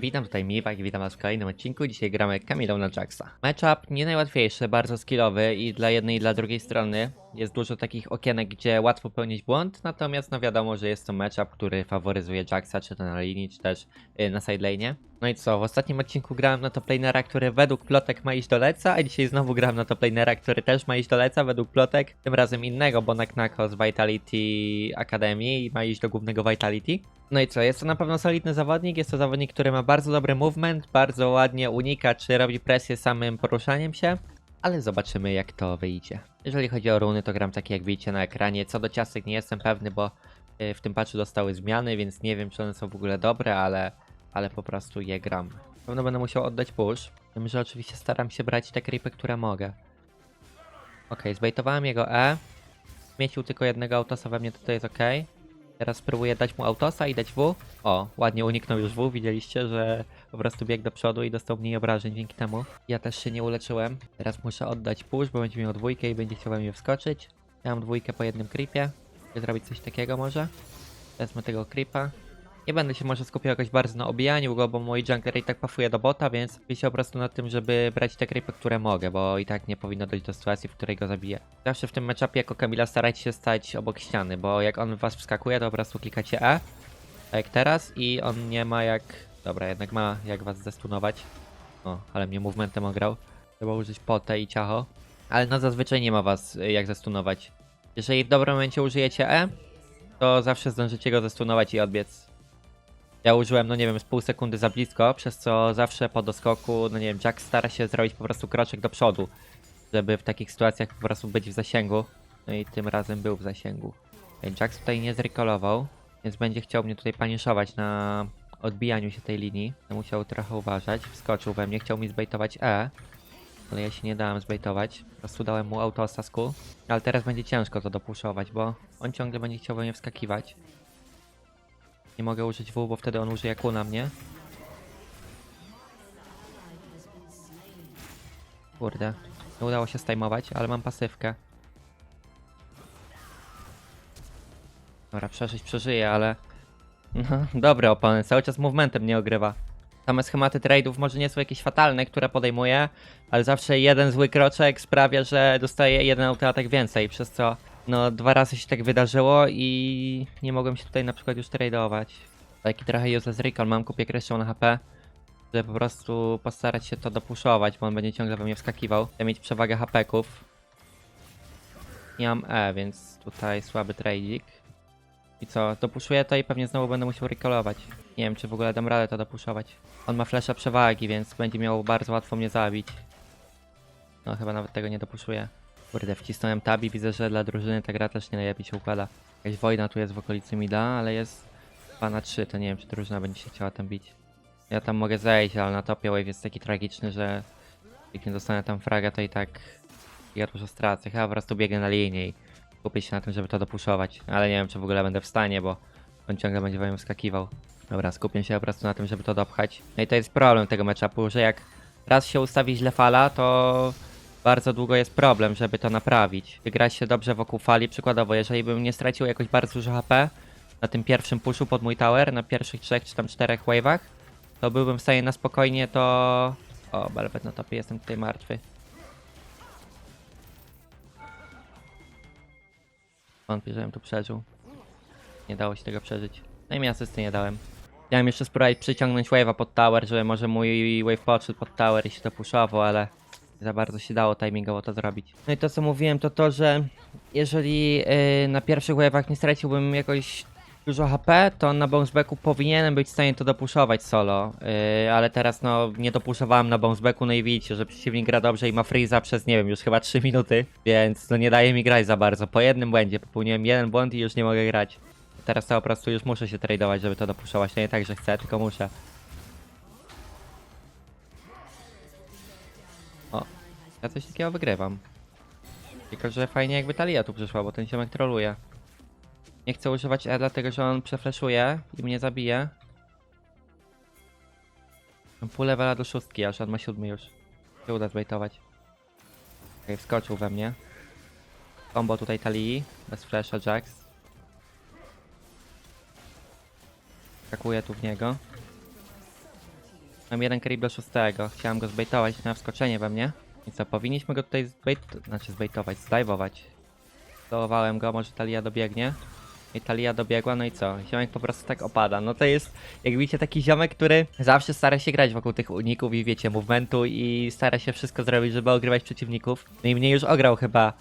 Witam tutaj Miwak i witam was w kolejnym odcinku. Dzisiaj gramy Kamilą na Jacksa. Matchup nie najłatwiejszy, bardzo skillowy i dla jednej i dla drugiej strony jest dużo takich okienek, gdzie łatwo popełnić błąd, natomiast no wiadomo, że jest to matchup, który faworyzuje Jacksa, czy to na linii, czy też yy, na side lane. No i co, w ostatnim odcinku grałem na toplanera, który według plotek ma iść do leca, a dzisiaj znowu grałem na toplanera, który też ma iść do leca według plotek, tym razem innego, bo Naknako z Vitality Academy i ma iść do głównego Vitality. No i co, jest to na pewno solidny zawodnik, jest to zawodnik, który ma bardzo dobry movement, bardzo ładnie unika, czy robi presję samym poruszaniem się, ale zobaczymy jak to wyjdzie. Jeżeli chodzi o runy, to gram takie jak widzicie na ekranie, co do ciastek nie jestem pewny, bo y, w tym patchu dostały zmiany, więc nie wiem czy one są w ogóle dobre, ale, ale po prostu je gram. Na pewno będę musiał oddać push, tym, że oczywiście staram się brać te creepy, które mogę. Okej, zbejtowałem jego E, zmiecił tylko jednego autosa we mnie, to to jest ok. Teraz spróbuję dać mu autosa i dać W. O, ładnie uniknął już W. Widzieliście, że po prostu biegł do przodu i dostał mniej obrażeń dzięki temu. Ja też się nie uleczyłem. Teraz muszę oddać push, bo będzie miał dwójkę i będzie chciał we mnie wskoczyć. Ja mam dwójkę po jednym creepie. Zrobić coś takiego może. Wezmę tego creepa. Nie będę się może skupiał jakoś bardzo na obijaniu go, bo mój jungler i tak pafuje do bota, więc skupię się po prostu na tym, żeby brać te creepy, które mogę, bo i tak nie powinno dojść do sytuacji, w której go zabiję. Zawsze w tym matchupie jako Kamila starajcie się stać obok ściany, bo jak on was wskakuje, to po prostu klikacie E, tak jak teraz i on nie ma jak... Dobra, jednak ma jak was zestunować. O, ale mnie movementem ograł. Trzeba użyć potę i ciacho. Ale no zazwyczaj nie ma was y, jak zestunować. Jeżeli w dobrym momencie użyjecie E, to zawsze zdążycie go zestunować i odbiec. Ja użyłem, no nie wiem, z pół sekundy za blisko, przez co zawsze po doskoku, no nie wiem, Jack stara się zrobić po prostu kroczek do przodu, żeby w takich sytuacjach po prostu być w zasięgu. No i tym razem był w zasięgu. Jax tutaj nie zrekolował, więc będzie chciał mnie tutaj paniszować na odbijaniu się tej linii. Musiał trochę uważać, wskoczył we mnie, chciał mi zbejtować E, ale ja się nie dałem zbejtować. Po prostu dałem mu autosasku. Ale teraz będzie ciężko to dopuszować, bo on ciągle będzie chciał we mnie wskakiwać. Nie mogę użyć W, bo wtedy on użyje Q na mnie. Kurde. Nie udało się stajmować, ale mam pasywkę. Dobra, przeżyć przeżyję, ale... No, dobry oponent, cały czas movementem nie ogrywa. Same schematy trade'ów może nie są jakieś fatalne, które podejmuję, ale zawsze jeden zły kroczek sprawia, że dostaję jeden autoatak więcej, przez co no dwa razy się tak wydarzyło i nie mogłem się tutaj na przykład już tradeować. Taki trochę useless recall, mam kupię kreszczą na HP, żeby po prostu postarać się to dopuszować, bo on będzie ciągle we mnie wskakiwał. Chcę mieć przewagę HP-ków. Nie mam E, więc tutaj słaby tradeik. I co, dopuszuję to i pewnie znowu będę musiał recallować. Nie wiem, czy w ogóle dam radę to dopuszować. On ma flasha przewagi, więc będzie miał bardzo łatwo mnie zabić. No chyba nawet tego nie dopuszuję. Kurde, wcisnąłem i widzę, że dla drużyny ta gra też nie najlepiej się układa. Jakaś wojna tu jest w okolicy Mida, ale jest 2 na 3, to nie wiem, czy drużyna będzie się chciała tam bić. Ja tam mogę zejść, ale na topie wave jest taki tragiczny, że jak nie dostanę tam fraga, to i tak ja dużo stracę. Chyba po prostu biegnę na linię i kupię się na tym, żeby to dopuszować. Ale nie wiem, czy w ogóle będę w stanie, bo on ciągle będzie we skakiwał. Dobra, skupię się po prostu na tym, żeby to dopchać. No i to jest problem tego matchupu, że jak raz się ustawi źle fala, to bardzo długo jest problem, żeby to naprawić. Wygrać się dobrze wokół fali, przykładowo, jeżeli bym nie stracił jakoś bardzo dużo HP na tym pierwszym puszu pod mój tower, na pierwszych trzech czy tam czterech wave'ach, to byłbym w stanie na spokojnie to... O, Belvet na topie, jestem tutaj martwy. Wątpię, żebym tu przeżył. Nie dało się tego przeżyć. No i mi asysty nie dałem. Chciałem jeszcze spróbować przyciągnąć wave'a pod tower, żeby może mój wave podszedł pod tower i się to puszował, ale za bardzo się dało timingowo to zrobić. No i to co mówiłem to to, że jeżeli yy, na pierwszych wave'ach nie straciłbym jakoś dużo HP, to na bouncebacku powinienem być w stanie to dopuszować solo, yy, ale teraz no nie dopuszowałem na bouncebacku, no i widzicie, że przeciwnik gra dobrze i ma freeza przez nie wiem, już chyba 3 minuty, więc no nie daje mi grać za bardzo. Po jednym błędzie popełniłem jeden błąd i już nie mogę grać. Teraz to po prostu już muszę się tradeować, żeby to dopuszować. To nie tak, że chcę, tylko muszę. Ja coś takiego wygrywam. Tylko, że fajnie jakby Talia tu przyszła, bo ten ziomek troluje. Nie chcę używać E, dlatego że on przefleszuje i mnie zabije. Mam pół levela do szóstki, aż on ma siódmy już. Się uda zbejtować. Okej, wskoczył we mnie. Combo tutaj Talii, bez flasha Jax. Skakuję tu w niego. Mam jeden creep do szóstego. Chciałem go zbejtować na wskoczenie we mnie. I co, powinniśmy go tutaj zbejt... Znaczy zbejtować, zdajwować. Dołowałem go, może Talia dobiegnie. I Talia dobiegła, no i co? Ziomek po prostu tak opada. No to jest, jak widzicie, taki ziomek, który zawsze stara się grać wokół tych uników i wiecie, movementu i stara się wszystko zrobić, żeby ogrywać przeciwników. No i mnie już ograł chyba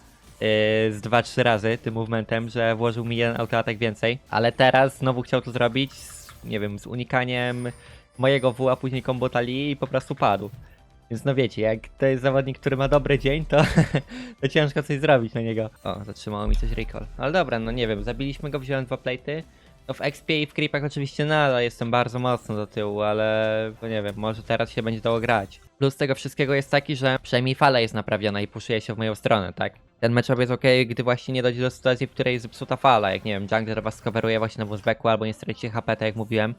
yy, z 2-3 razy tym movementem, że włożył mi jeden autoatak więcej. Ale teraz znowu chciał to zrobić, z, nie wiem, z unikaniem mojego W, a później combo Talii i po prostu padł. Więc no wiecie, jak to jest zawodnik, który ma dobry dzień, to, to ciężko coś zrobić na niego. O, zatrzymało mi coś recall. Ale dobra, no nie wiem, zabiliśmy go, wziąłem dwa platy. No w XP i w creepach oczywiście nadal jestem bardzo mocno do tyłu, ale no nie wiem, może teraz się będzie dało grać. Plus tego wszystkiego jest taki, że przynajmniej fala jest naprawiona i puszuje się w moją stronę, tak? Ten matchup jest ok, gdy właśnie nie dojdzie do sytuacji, w której jest zepsuta fala, jak nie wiem, jungler was coveruje właśnie na wozbeku albo nie stracicie HP, tak jak mówiłem.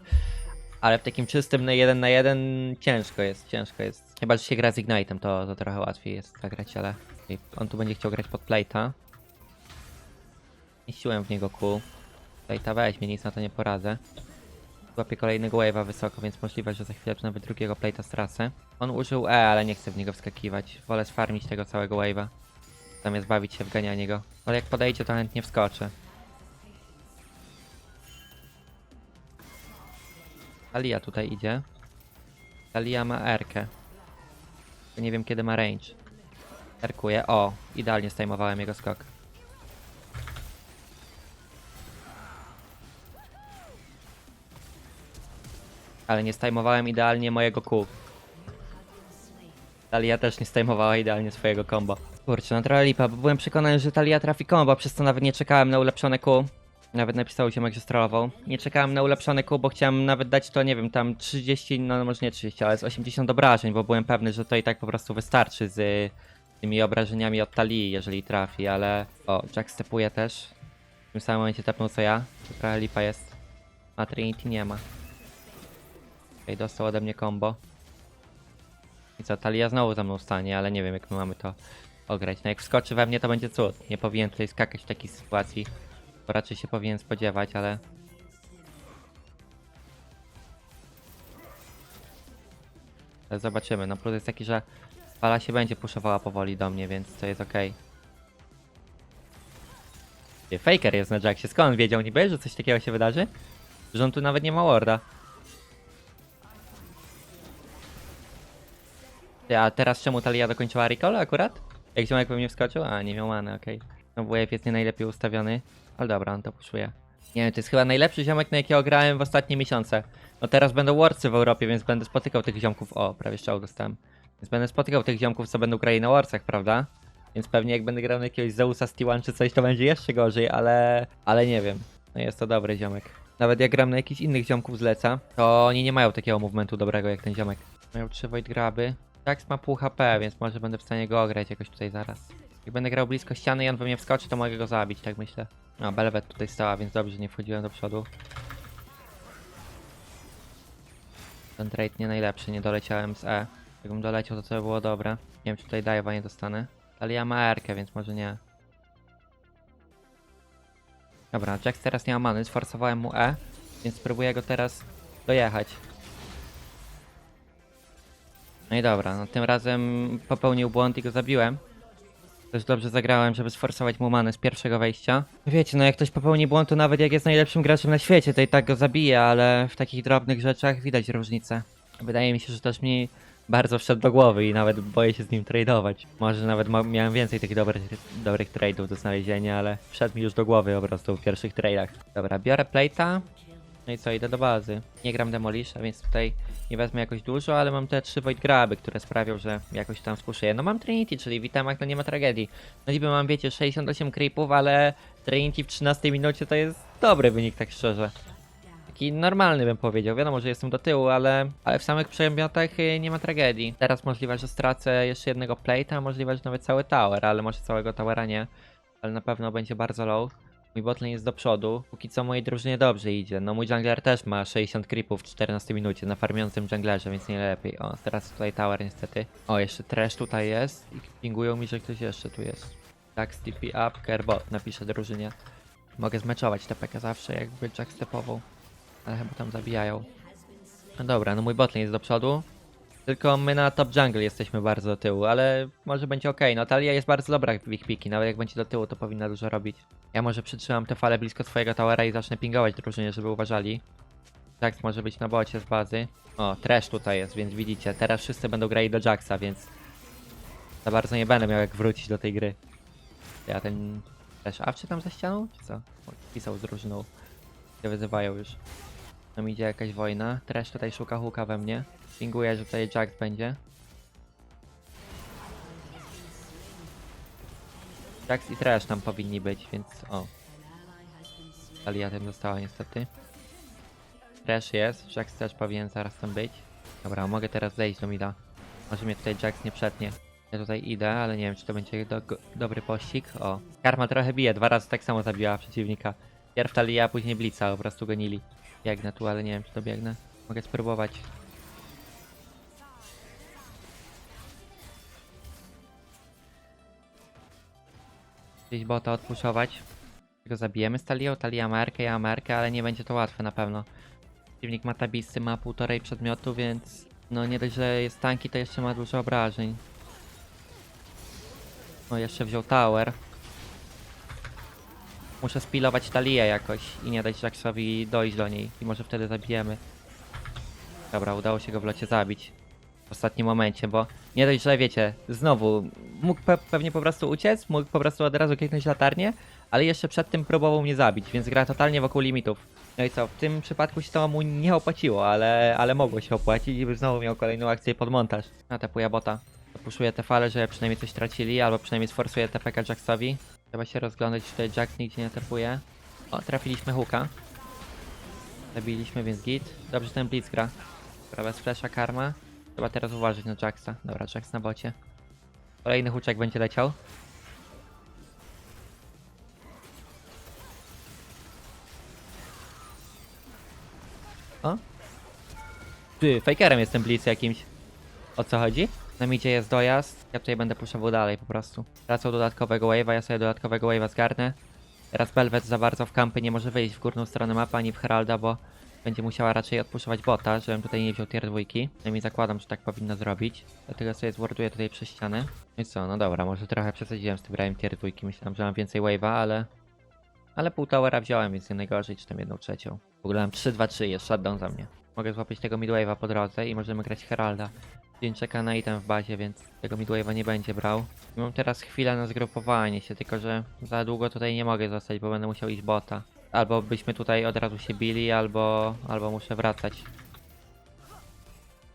Ale w takim czystym na jeden na jeden ciężko jest, ciężko jest. Chyba, że się gra z Ignite'em, to, to trochę łatwiej jest zagrać, ale Okej, on tu będzie chciał grać pod plate'a. Mieściłem w niego Q. Plate'a weźmie, nic na to nie poradzę. Łapię kolejnego wave'a wysoko, więc możliwe, że za chwilę nawet drugiego plate'a stracę. On użył E, ale nie chcę w niego wskakiwać. Wolę sfarmić tego całego wave'a. Zamiast bawić się w ganianie go. Ale jak podejdzie, to chętnie wskoczy. Talia tutaj idzie. Talia ma Erkę. Nie wiem kiedy ma range. Erkuje. O, idealnie stajmowałem jego skok. Ale nie stajmowałem idealnie mojego Q. Talia też nie stajmowała idealnie swojego combo. Kurczę, no trochę lipa, bo byłem przekonany, że Talia trafi combo, przez to nawet nie czekałem na ulepszone Q. Nawet napisał ziomek, że strollował. Nie czekałem na ulepszone Q, bo chciałem nawet dać to, nie wiem, tam 30, no może nie 30, ale z 80 obrażeń, bo byłem pewny, że to i tak po prostu wystarczy z y, tymi obrażeniami od talii, jeżeli trafi, ale... O, Jack stepuje też. W tym samym momencie tepnął co ja. To trochę lipa jest. A Trinity nie ma. Okej, dostał ode mnie combo. I co, Talia znowu za mną stanie, ale nie wiem jak my mamy to ograć. No jak wskoczy we mnie to będzie cud. Nie powinien tutaj skakać w takiej sytuacji. Bo raczej się powinien spodziewać, ale... Ale zobaczymy. No plus jest taki, że fala się będzie puszowała powoli do mnie, więc to jest. Okay. Faker jest na Jacksie. Skąd wiedział niby, że coś takiego się wydarzy? Że on tu nawet nie ma warda. A teraz czemu Talia dokończyła recall akurat? Jak ziomek we mnie wskoczył? A, nie miał many, okej. No WF jest nie najlepiej ustawiony. Ale dobra, on to puszuje. Nie wiem, to jest chyba najlepszy ziomek, na jakiego grałem w ostatnie miesiące. No teraz będą Warsy w Europie, więc będę spotykał tych ziomków. O, prawie strzał dostałem. Więc będę spotykał tych ziomków, co będą grali na Warsach, prawda? Więc pewnie jak będę grał na jakiegoś Zeusa z T1 czy coś, to będzie jeszcze gorzej, ale... Ale nie wiem. No jest to dobry ziomek. Nawet jak gram na jakichś innych ziomków zleca, to oni nie mają takiego movementu dobrego jak ten ziomek. Mają trzy Void Graby. Jax ma pół HP, więc może będę w stanie go ograć jakoś tutaj zaraz. Jak będę grał blisko ściany i on we mnie wskoczy, to mogę go zabić, tak myślę. No, Belvet tutaj stała, więc dobrze, nie wchodziłem do przodu. Ten trade nie najlepszy, nie doleciałem z E. Jakbym doleciał, to to by było dobre. Nie wiem, czy tutaj dive'a nie dostanę. Ale ja ma R-kę, więc może nie. Dobra, Jax teraz nie ma many, sforsowałem mu E, więc spróbuję go teraz dojechać. No i dobra, no tym razem popełnił błąd i go zabiłem. Też dobrze zagrałem, żeby sforsować mu manę z pierwszego wejścia. Wiecie, no jak ktoś popełni błąd, to nawet jak jest najlepszym graczem na świecie, to i tak go zabije, ale w takich drobnych rzeczach widać różnicę. Wydaje mi się, że też mi bardzo wszedł do głowy i nawet boję się z nim tradeować. Może nawet miałem więcej takich dobrych, dobrych tradeów do znalezienia, ale wszedł mi już do głowy po prostu w pierwszych tradeach. Dobra, biorę plate'a. No i co, idę do bazy. Nie gram Demolisha, więc tutaj nie wezmę jakoś dużo, ale mam te trzy Void Graby, które sprawią, że jakoś tam spuszuję. No mam Trinity, czyli w itemach no nie ma tragedii. No niby mam, wiecie, 68 creepów, ale Trinity w 13 minucie to jest dobry wynik, tak szczerze. Taki normalny bym powiedział. Wiadomo, że jestem do tyłu, ale, ale w samych przedmiotach y, nie ma tragedii. Teraz możliwe, że stracę jeszcze jednego plate'a, możliwe, że nawet cały tower, ale może całego towera nie. Ale na pewno będzie bardzo low. Mój botlane jest do przodu. Póki co mojej drużynie dobrze idzie. No mój jungler też ma 60 creepów w 14 minucie na farmiącym junglerze, więc nie lepiej. O, teraz tutaj tower niestety. O, jeszcze trash tutaj jest i pingują mi, że ktoś jeszcze tu jest. Tak, TP up, carebot napiszę drużynie. Mogę zmeczować TPK zawsze, jakby Jack stepował. Ale chyba tam zabijają. No dobra, no mój botlane jest do przodu. Tylko my na top jungle jesteśmy bardzo do tyłu, ale może będzie ok. No Talia jest bardzo dobra w ich piki, nawet jak będzie do tyłu, to powinna dużo robić. Ja może przytrzymam te fale blisko swojego towera i zacznę pingować drużynie, żeby uważali. Jax może być na bocie z bazy. O, trash tutaj jest, więc widzicie, teraz wszyscy będą grali do Jaxa, więc za bardzo nie będę miał jak wrócić do tej gry. Ja ten też. A czy tam za ścianą? Czy co? Pisał z drużyną. Się wyzywają już. Tam idzie jakaś wojna. Trash tutaj szuka huka we mnie. Pinguje, że tutaj Jax będzie. Jax i Trash tam powinni być, więc o. Talia tym została niestety. Trash jest, Jax też powinien zaraz tam być. Dobra, mogę teraz zejść do mida. Może mnie tutaj Jax nie przetnie. Ja tutaj idę, ale nie wiem, czy to będzie do, dobry pościg. O, Karma trochę bije, dwa razy tak samo zabiła przeciwnika. Pierw Talia, później Blitza, po prostu gonili. Biegnę tu, ale nie wiem, czy to biegnę. Mogę spróbować. Gdzieś bota odpuszować. Go zabijemy z Talią, Talia ma Erkę, ja mam Erkę, ale nie będzie to łatwe na pewno. Przeciwnik ma tabisy, ma półtorej przedmiotu, więc... No nie dość, że jest tanki, to jeszcze ma dużo obrażeń. O, jeszcze wziął tower. Muszę spilować Talię jakoś i nie dać Jaxowi dojść do niej. I może wtedy zabijemy. Dobra, udało się go w locie zabić. W ostatnim momencie, bo nie dość, że wiecie, znowu mógł pe pewnie po prostu uciec, mógł po prostu od razu kliknąć latarnię, ale jeszcze przed tym próbował mnie zabić, więc gra totalnie wokół limitów. No i co, w tym przypadku się to mu nie opłaciło, ale, ale mogło się opłacić i by znowu miał kolejną akcję pod montaż. Na tepuję bota. Puszuję te fale, że przynajmniej coś tracili, albo przynajmniej sforsuję TPK Jaxowi. Trzeba się rozglądać, czy tutaj Jax nigdzie nie tepuje. O, trafiliśmy hooka. Zabiliśmy, więc git. Dobrze, ten blitz gra. Dobra, bez flasha karma. Trzeba teraz uważać na Jaxa. Dobra, Jax na bocie. Kolejny huczek będzie leciał. O? Ty, fakerem jestem blitz jakimś. O co chodzi? Na midzie jest dojazd. Ja tutaj będę puszował dalej po prostu. Tracą dodatkowego wave'a, ja sobie dodatkowego wave'a zgarnę. Teraz Belvet za bardzo w kampy nie może wyjść w górną stronę mapy ani w Heralda, bo będzie musiała raczej odpuszować bota, żebym tutaj nie wziął tier dwójki. Przynajmniej zakładam, że tak powinna zrobić. Dlatego sobie zwarduję tutaj przez ścianę. No i co, no dobra, może trochę przesadziłem z tym brałem tier dwójki. Myślałem, że mam więcej wave'a, ale... Ale pół towera wziąłem, więc nie najgorzej, czy tam jedną trzecią. W ogóle mam 3-2-3, jest shutdown za mnie. Mogę złapać tego midwave'a po drodze i możemy grać Heralda. Dzień czeka na item w bazie, więc tego midwave'a nie będzie brał. I mam teraz chwilę na zgrupowanie się, tylko że za długo tutaj nie mogę zostać, bo będę musiał iść bota. Albo byśmy tutaj od razu się bili, albo, albo muszę wracać.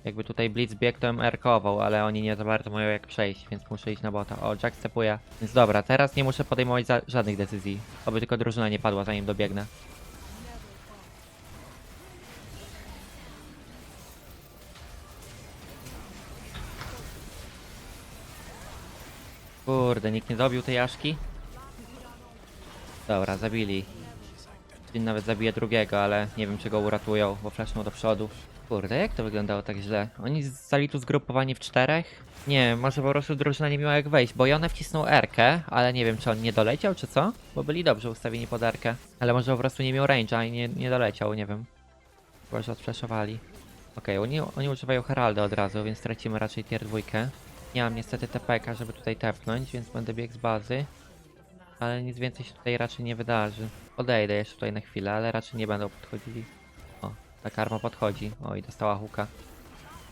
Jakby tutaj Blitz biegł, to bym erkował, ale oni nie za bardzo mają jak przejść, więc muszę iść na bota. O, Jack stepuje. Więc dobra, teraz nie muszę podejmować żadnych decyzji. Oby tylko drużyna nie padła, zanim dobiegnę. Kurde, nikt nie dobił tej Aszki? Dobra, zabili. Dzień nawet zabije drugiego, ale nie wiem czy go uratują, bo flashnął do przodu. Kurde, jak to wyglądało tak źle? Oni zostali tu zgrupowani w czterech? Nie, może po prostu drużyna nie miała jak wejść, bo Jone wcisnął Erkę, ale nie wiem czy on nie doleciał czy co? Bo byli dobrze ustawieni pod Erkę. Ale może po prostu nie miał range'a i nie, nie doleciał, nie wiem. Chyba, że odflashowali. Okej, oni, oni używają Heralda od razu, więc tracimy raczej tier dwójkę. Nie mam niestety TPK, żeby tutaj tepnąć, więc będę biegł z bazy. Ale nic więcej się tutaj raczej nie wydarzy. Odejdę jeszcze tutaj na chwilę, ale raczej nie będą podchodzili. O, ta karma podchodzi. O, i dostała huka.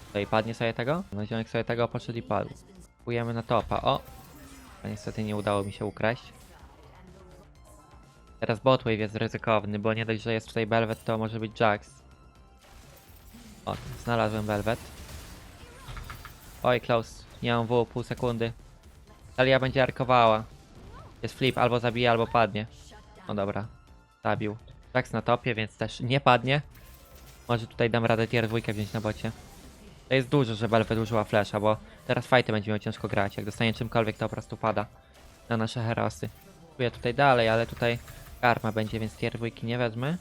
Tutaj padnie sobie tego? No ziomek sobie tego poszedł i padł. Kupujemy na topa. O! A niestety nie udało mi się ukraść. Teraz botwave jest ryzykowny, bo nie dość, że jest tutaj Belvet, to może być Jax. O, znalazłem Belvet. Oj, close. Nie mam W, pół sekundy. Talia będzie arkowała. Jest flip, albo zabije, albo padnie. No dobra, zabił. Jax na topie, więc też nie padnie. Może tutaj dam radę tier dwójkę wziąć na bocie. To jest dużo, że Belvet użyła flasha, bo teraz fighty będzie miał ciężko grać. Jak dostanie czymkolwiek, to po prostu pada na nasze herosy. Próbuję tutaj dalej, ale tutaj karma będzie, więc tier dwójki nie wezmę.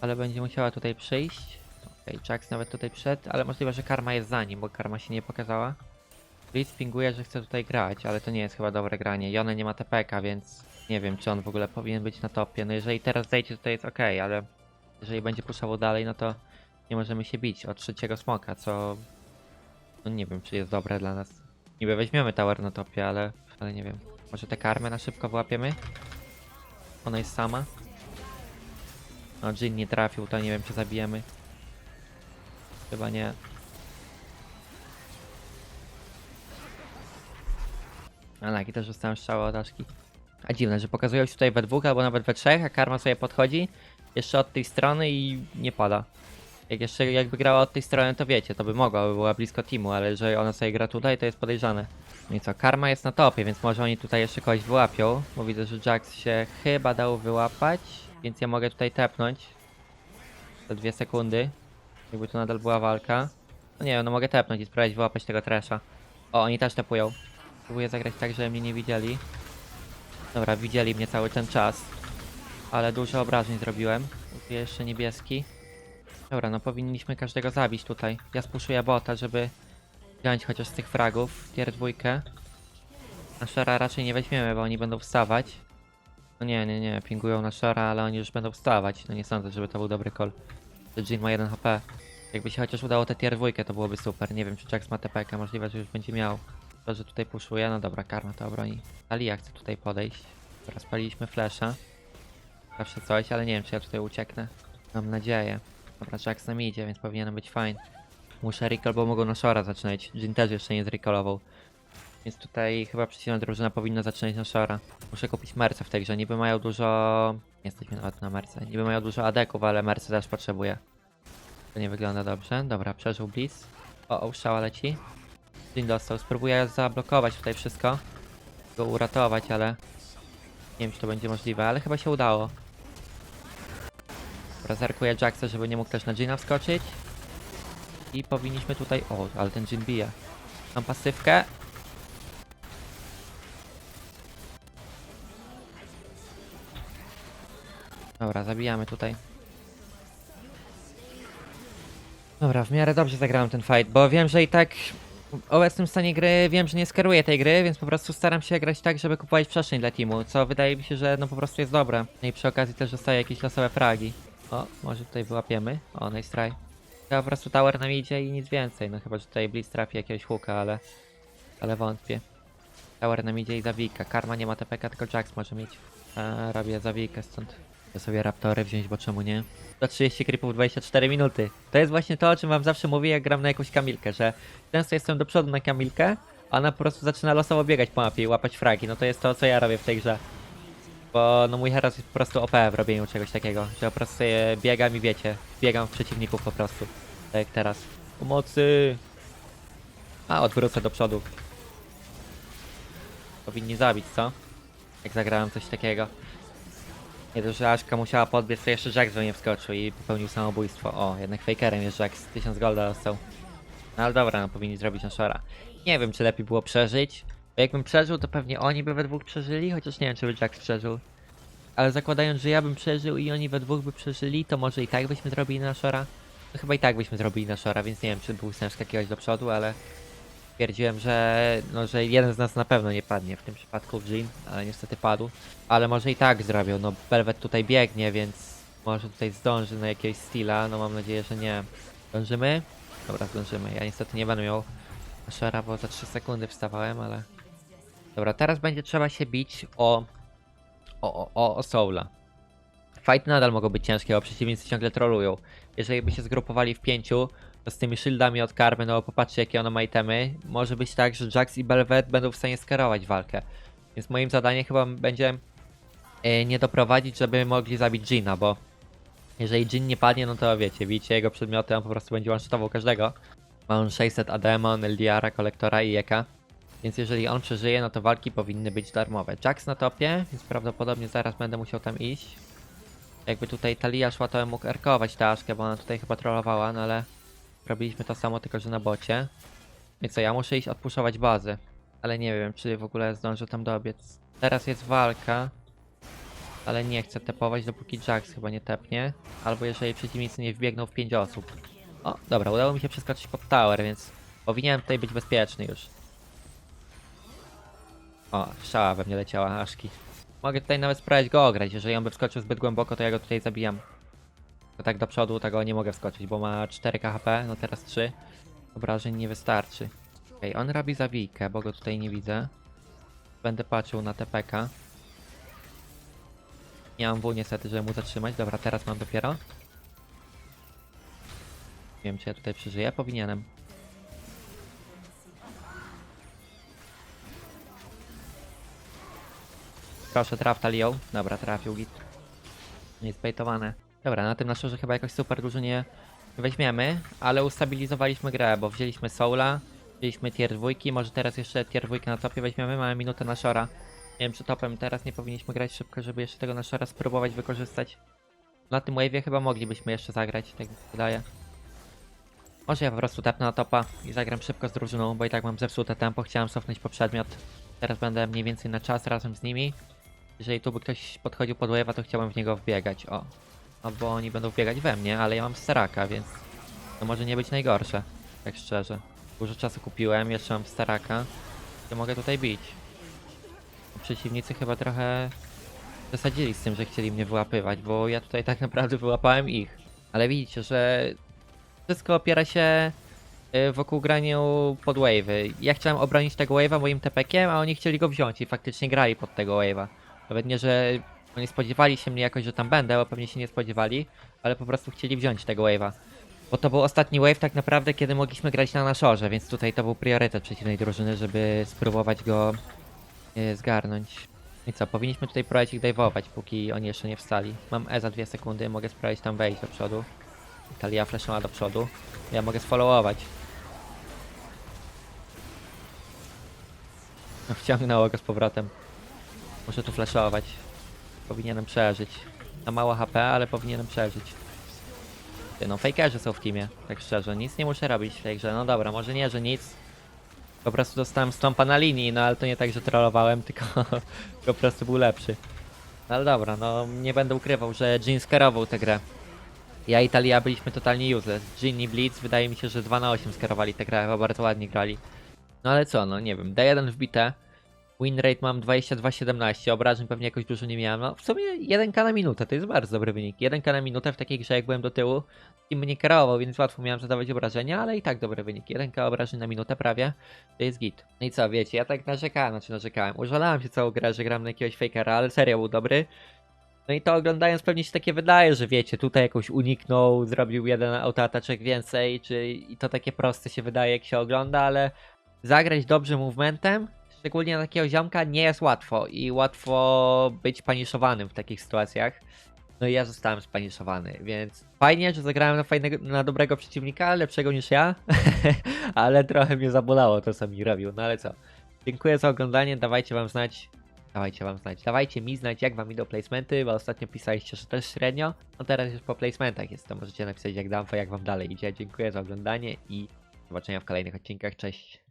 Ale będzie musiała tutaj przyjść. Okej, Jax nawet tutaj przed, ale możliwe, że karma jest za nim, bo karma się nie pokazała. Blitz pinguje, że chce tutaj grać, ale to nie jest chyba dobre granie. Jone nie ma TPK, więc nie wiem, czy on w ogóle powinien być na topie. No jeżeli teraz zejdzie, to, jest ok, ale jeżeli będzie puszował dalej, no to nie możemy się bić od trzeciego smoka, co No nie wiem, czy jest dobre dla nas. Niby weźmiemy tower na topie, ale, ale nie wiem. Może tę karmę na szybko wyłapiemy? Ona jest sama. No, Jin nie trafił, to nie wiem, czy zabijemy. Chyba nie. A laki też dostałem strzały od Aszki. A dziwne, że pokazują się tutaj we dwóch albo nawet we trzech, a karma sobie podchodzi jeszcze od tej strony i nie pada. Jak jeszcze jakby grała od tej strony, to wiecie, to by mogła, by była blisko teamu, ale że ona sobie gra tutaj, to jest podejrzane. No i co, karma jest na topie, więc może oni tutaj jeszcze kogoś wyłapią, bo widzę, że Jax się chyba dał wyłapać, więc ja mogę tutaj tepnąć. Za dwie sekundy. Jakby tu nadal była walka. No nie no mogę tepnąć i spróbować wyłapać tego trasha. O, oni też tepują. Próbuję zagrać tak, żeby mnie nie widzieli. Dobra, widzieli mnie cały ten czas. Ale dużo obrażeń zrobiłem. Tu jeszcze niebieski. Dobra, no powinniśmy każdego zabić tutaj. Ja spuszuję bota, żeby wziąć chociaż z tych fragów tier dwójkę. Na Shara raczej nie weźmiemy, bo oni będą wstawać. No nie, nie, nie, pingują na Shara, ale oni już będą wstawać. No nie sądzę, żeby to był dobry call. Jin ma 1 HP. Jakby się chociaż udało tę tier dwójkę, to byłoby super. Nie wiem, czy Jax ma TPK, możliwe, że już będzie miał. To, że tutaj puszuje, no dobra, karma to obroni. Alia chce tutaj podejść. Teraz spaliliśmy flasha. Zawsze coś, ale nie wiem, czy ja tutaj ucieknę. Mam nadzieję. Dobra, Jax nam idzie, więc powinienem być fine. Muszę recall, bo mogą na Shora zaczynać. Jin też jeszcze nie zrecallował. Więc tutaj chyba przeciwna drużyna powinna zaczynać na Shora. Muszę kupić Merce w tej grze. Niby mają dużo... Nie jesteśmy nawet na Merce. Niby mają dużo adeków, ale Merce też potrzebuje. To nie wygląda dobrze. Dobra, przeżył Blitz. O, o, strzała leci. Jin dostał. Spróbuję zablokować tutaj wszystko. Go uratować, ale... Nie wiem, czy to będzie możliwe, ale chyba się udało. Dobra, zerkuję Jacksa, żeby nie mógł też na Gina wskoczyć. I powinniśmy tutaj... O, ale ten Jin bije. Mam pasywkę. Dobra, zabijamy tutaj. Dobra, w miarę dobrze zagrałem ten fight, bo wiem, że i tak obecnym stanie gry wiem, że nie skaruję tej gry, więc po prostu staram się grać tak, żeby kupować przestrzeń dla teamu, co wydaje mi się, że no po prostu jest dobre. No i przy okazji też dostaję jakieś losowe fragi. O, może tutaj wyłapiemy. O, nice try. Ja po prostu tower nam idzie i nic więcej, no chyba, że tutaj Blitz trafi jakiegoś hooka, ale... Ale wątpię. Tower nam idzie i zawijka. Karma nie ma TPK, tylko Jax może mieć. A, robię zawijkę stąd. Chcę sobie raptory wziąć, bo czemu nie? Do 30 creepów 24 minuty. To jest właśnie to, o czym wam zawsze mówię, jak gram na jakąś kamilkę, że często jestem do przodu na kamilkę, a ona po prostu zaczyna losowo biegać po mapie i łapać fragi. No to jest to, co ja robię w tej grze. Bo no mój heros jest po prostu OP w robieniu czegoś takiego, że po prostu sobie biegam i wiecie, biegam w przeciwników po prostu. Tak jak teraz. Pomocy! A, odwrócę do przodu. Powinni zabić, co? Jak zagrałem coś takiego. Nie dość, że Aszka musiała podbiec, to jeszcze Jax we mnie wskoczył i popełnił samobójstwo. O, jednak fakerem jest Jax, 1000 golda dostał. No ale dobra, no powinni zrobić na. Nie wiem, czy lepiej było przeżyć. Bo jakbym przeżył, to pewnie oni by we dwóch przeżyli, chociaż nie wiem, czy by Jax przeżył. Ale zakładając, że ja bym przeżył i oni we dwóch by przeżyli, to może i tak byśmy zrobili na. No chyba i tak byśmy zrobili na więc nie wiem, czy był sens skakiwać do przodu, ale... Stwierdziłem, że, no, że jeden z nas na pewno nie padnie, w tym przypadku Jean, ale niestety padł. Ale może i tak zrobią, no Belvet tutaj biegnie, więc może tutaj zdąży na jakiegoś steala, no mam nadzieję, że nie. Zdążymy? Dobra, zdążymy. Ja niestety nie będę miał Shara, bo za 3 sekundy wstawałem, ale... Dobra, teraz będzie trzeba się bić o, o, o, o Soula. Fight nadal mogą być ciężkie, bo przeciwnicy ciągle trolują. Jeżeli by się zgrupowali w pięciu, to z tymi shieldami od karmy, no popatrzcie jakie ona ma itemy, może być tak, że Jax i Belvet będą w stanie skarować walkę. Więc moim zadaniem chyba będzie e, nie doprowadzić, żeby mogli zabić Gina, bo jeżeli Jin nie padnie, no to wiecie, widzicie jego przedmioty, on po prostu będzie one każdego. Ma on 600 Ademon, Eldiara, Kolektora i Eka. Więc jeżeli on przeżyje, no to walki powinny być darmowe. Jax na topie, więc prawdopodobnie zaraz będę musiał tam iść. Jakby tutaj Talia szła, to bym mógł erkować Taszkę, bo ona tutaj chyba trollowała, no ale robiliśmy to samo, tylko że na bocie. Więc co, ja muszę iść odpuszować bazy. Ale nie wiem, czy w ogóle zdążę tam dobiec. Teraz jest walka. Ale nie chcę tepować, dopóki Jax chyba nie tepnie. Albo jeżeli przeciwnicy nie wbiegną w 5 osób. O, dobra, udało mi się przeskoczyć pod tower, więc powinienem tutaj być bezpieczny już. O, strzała we mnie leciała, aszki. Mogę tutaj nawet spróbować go ograć, jeżeli on by wskoczył zbyt głęboko, to ja go tutaj zabijam. To tak do przodu tego nie mogę wskoczyć, bo ma 4 KHP, no teraz 3. Obrażeń nie wystarczy. Okej, on robi zawijkę, bo go tutaj nie widzę. Będę patrzył na TPK. Nie mam W niestety, żeby mu zatrzymać. Dobra, teraz mam dopiero. Nie wiem, czy ja tutaj przeżyję. Powinienem. Proszę, traf Talią. Dobra, trafił git. Nie zbejtowane. Dobra, na tym naszorze chyba jakoś super dużo nie weźmiemy, ale ustabilizowaliśmy grę, bo wzięliśmy Soula, wzięliśmy tier dwójki, może teraz jeszcze tier dwójkę na topie weźmiemy, mamy minutę na Shora. Nie wiem, czy topem teraz nie powinniśmy grać szybko, żeby jeszcze tego naszora spróbować wykorzystać. Na tym wave'ie chyba moglibyśmy jeszcze zagrać, tak mi się wydaje. Może ja po prostu tepnę na topa i zagram szybko z drużyną, bo i tak mam zepsute tempo, chciałem cofnąć po przedmiot. Teraz będę mniej więcej na czas razem z nimi. Jeżeli tu by ktoś podchodził pod wave'a, to chciałem w niego wbiegać, o. No bo oni będą wbiegać we mnie, ale ja mam staraka, więc to może nie być najgorsze, tak szczerze. Dużo czasu kupiłem, jeszcze mam staraka, to mogę tutaj bić. Przeciwnicy chyba trochę przesadzili z tym, że chcieli mnie wyłapywać, bo ja tutaj tak naprawdę wyłapałem ich. Ale widzicie, że wszystko opiera się y, wokół graniu pod wave'y. Ja chciałem obronić tego wave'a moim tepekiem, a oni chcieli go wziąć i faktycznie grali pod tego wave'a. Nawet nie, że oni spodziewali się mnie jakoś, że tam będę, bo pewnie się nie spodziewali, ale po prostu chcieli wziąć tego wave'a. Bo to był ostatni wave tak naprawdę, kiedy mogliśmy grać na naszorze, więc tutaj to był priorytet przeciwnej drużyny, żeby spróbować go y, zgarnąć. I co, powinniśmy tutaj próbować ich dajwować, póki oni jeszcze nie wstali. Mam E za dwie sekundy, mogę spróbować tam wejść do przodu. Talia flashowała do przodu. Ja mogę sfollowować. No, wciągnęło go z powrotem. Muszę tu flashować. Powinienem przeżyć. Na mało HP, ale powinienem przeżyć. Ty, no fakerzy są w teamie, tak szczerze. Nic nie muszę robić w. No dobra, może nie, że nic. Po prostu dostałem stompa na linii, no ale to nie tak, że trollowałem, tylko po prostu był lepszy. No ale dobra, no nie będę ukrywał, że Jin skarował tę grę. Ja i Talia byliśmy totalnie useless. Jin i Blitz wydaje mi się, że 2 na 8 skarowali tę grę, chyba bardzo ładnie grali. No ale co, no nie wiem, D1 wbite. Win rate mam 22,17, obrażeń pewnie jakoś dużo nie miałem. No w sumie 1k na minutę, to jest bardzo dobry wynik. 1k na minutę w takiej grze jak byłem do tyłu. Team mnie kierował, więc łatwo miałem zadawać obrażenia, ale i tak dobry wynik. 1k obrażeń na minutę prawie, to jest git. No i co, wiecie, ja tak narzekałem, znaczy narzekałem. Użalałem się całą grę, że gram na jakiegoś fakera, ale serio był dobry. No i to oglądając pewnie się takie wydaje, że wiecie, tutaj jakoś uniknął, zrobił jeden autoataczek więcej, czy i to takie proste się wydaje jak się ogląda, ale zagrać dobrze movementem, szczególnie na takiego ziomka, nie jest łatwo i łatwo być paniszowanym w takich sytuacjach. No i ja zostałem spaniszowany, więc fajnie, że zagrałem na, fajnego, na dobrego przeciwnika, lepszego niż ja, ale trochę mnie zabolało to, co mi robił, no ale co. Dziękuję za oglądanie, dawajcie wam znać, dawajcie wam znać, dawajcie mi znać, jak wam idą placementy, bo ostatnio pisaliście, że też średnio, no teraz już po placementach jest, to możecie napisać jak damfo, jak wam dalej idzie. Dziękuję za oglądanie i do zobaczenia w kolejnych odcinkach, cześć.